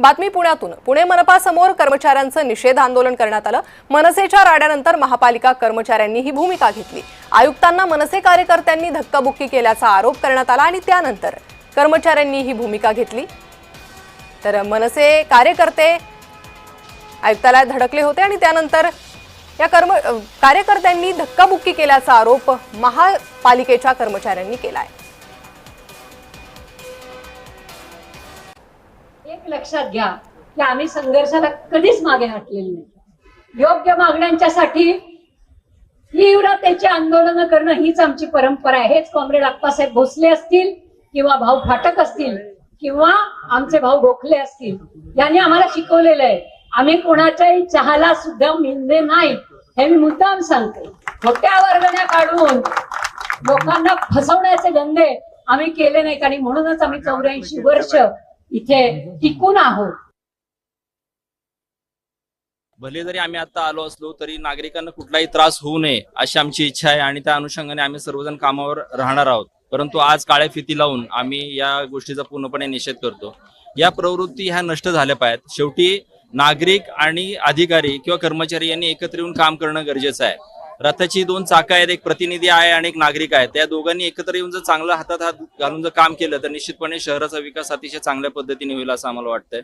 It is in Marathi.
बातमी पुण्यातून. पुणे मनपासमोर कर्मचाऱ्यांचं निषेध आंदोलन करण्यात आलं. मनसेच्या राड्यानंतर महापालिका कर्मचाऱ्यांनी ही भूमिका घेतली. आयुक्तांना मनसे कार्यकर्त्यांनी धक्काबुक्की केल्याचा आरोप करण्यात आला आणि त्यानंतर कर्मचाऱ्यांनी ही भूमिका घेतली. तर मनसे कार्यकर्ते आयुक्तालयात धडकले होते आणि त्यानंतर या कर्म कार्यकर्त्यांनी धक्काबुक्की केल्याचा आरोप महापालिकेच्या कर्मचाऱ्यांनी केला आहे एक लक्षात घ्या की आम्ही संघर्षाला कधीच मागे हटलेले नाही. योग्य मागण्यांच्यासाठी तीव्रतेची आंदोलनं करणं हीच आमची परंपरा आहे. हेच कॉम्रेड अप्पासाहेब भोसले असतील किंवा भाऊ फाटक असतील किंवा आमचे भाऊ गोखले असतील यांनी आम्हाला शिकवलेलं आहे. आम्ही कोणाच्याही चहाला सुद्धा मिळले नाही हे मी मुद्दाम सांगते. खोट्या वर्गण्या काढून लोकांना फसवण्याचे धंदे आम्ही केले नाहीत आणि म्हणूनच आम्ही चौऱ्याऐंशी वर्ष इथे टिकून आहोत. भले जरी आम्ही आता आलो असलो तरी नागरिकांना कुठलाही त्रास होऊ नये अशी आमची इच्छा आहे आणि त्या अनुषंगाने आम्ही सर्वजण कामावर राहणार आहोत. परंतु आज काळ्या फिती लावून आम्ही या गोष्टीचा पूर्णपणे निषेध करतो. या प्रवृत्ती ह्या नष्ट झाल्या पाहिजेत. शेवटी नागरिक आणि अधिकारी किंवा कर्मचारी यांनी एकत्र येऊन काम करणं गरजेचं आहे. रथाची दोन चाकं आहेत एक प्रतिनिधी आहे आणि एक नागरिक आहे. त्या दोघांनी एकत्र येऊन जर चांगलं हातात हात घालून जर काम केलं तर निश्चितपणे शहराचा विकास अतिशय चांगल्या पद्धतीने होईल असं आम्हाला वाटतंय.